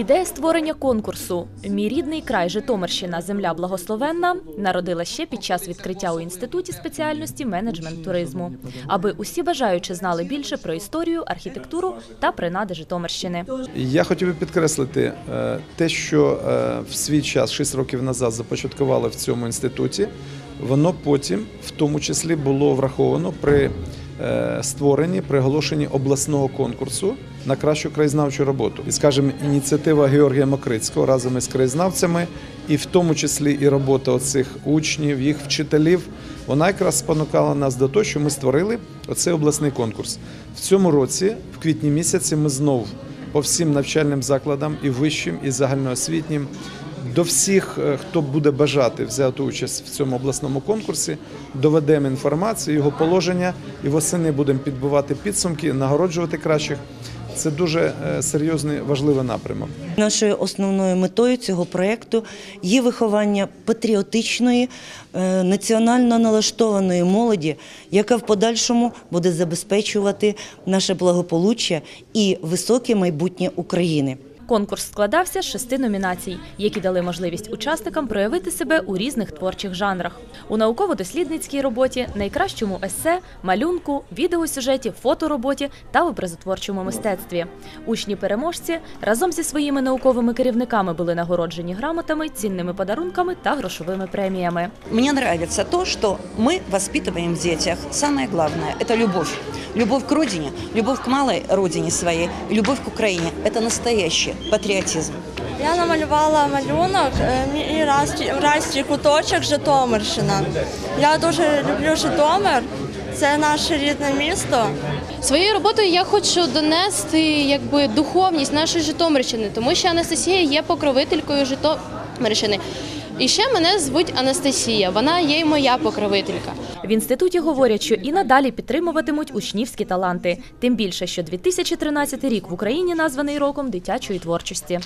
Ідея створення конкурсу Мій рідний край Житомирщина Земля благословенна народила ще під час відкриття у інституті спеціальності менеджмент туризму, аби усі бажаючі знали більше про історію, архітектуру та принади Житомирщини. Я хотів би підкреслити е, те, що е, в свій час, 6 років назад, започаткували в цьому інституті. Воно потім, в тому числі, було враховано при е, створенні, при оголошенні обласного конкурсу на кращу краєзнавчу роботу. І, скажімо, ініціатива Георгія Мокрицького разом із краєзнавцями, і в тому числі і робота оцих учнів, їх вчителів, вона якраз спонукала нас до того, що ми створили оцей обласний конкурс. В цьому році, в квітні місяці, ми знову по всім навчальним закладам, і вищим, і загальноосвітнім. До всіх, е, хто буде бажати взяти участь в цьому обласному конкурсі, доведемо інформацію, його положення, і восени будемо підбивати підсумки, нагороджувати кращих. Це дуже е, серйозний важливий напрямок. Нашою основною метою цього проєкту є виховання патріотичної, е, національно налаштованої молоді, яка в подальшому буде забезпечувати наше благополуччя і високе майбутнє України. Конкурс складався з шести номінацій, які дали можливість учасникам проявити себе у різних творчих жанрах: у науково-дослідницькій роботі, найкращому есе, малюнку, відеосюжеті, фотороботі та в образотворчому мистецтві. Учні-переможці разом зі своїми науковими керівниками були нагороджені грамотами, цінними подарунками та грошовими преміями. Мне нравится то, что мы воспитываем в детях. Самое главное – это любовь. Любовь к родине, любовь к малой родине своей, и любовь к Украине – это настоящий патриотизм. Я намалювала малюнок і мій райський куточок Житомирщина. Я дуже люблю Житомир. Це наше рідне місто. Своєю роботою я хочу донести якби духовність нашої Житомирщини, тому що Анастасія є покровителькою Житомирщини. І ще мене звуть Анастасія. Вона є й моя покровителька. В інституті говорять, що і надалі підтримуватимуть учнівські таланти. Тим більше, що 2013 рік в Україні названий роком дитячої творчості.